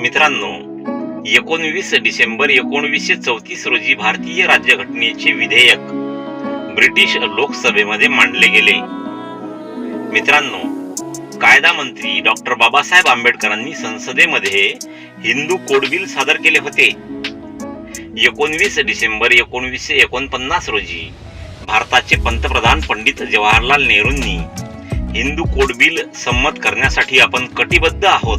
मित्रांनो एकोणवीस डिसेंबर एकोणवीसशे चौतीस रोजी भारतीय राज्यघटनेचे विधेयक ब्रिटिश लोकसभेमध्ये मांडले गेले. मित्रांनो कायदा मंत्री डॉक्टर बाबासाहेब आंबेडकरांनी संसदेमध्ये हिंदू कोड बिल सादर केले होते. एकोणवीस डिसेंबर एकोणवीसशे एकोणपन्नास रोजी भारताचे पंतप्रधान पंडित जवाहरलाल नेहरूंनी हिंदू कोड बिल संमत करण्यासाठी आपण कटिबद्ध आहोत.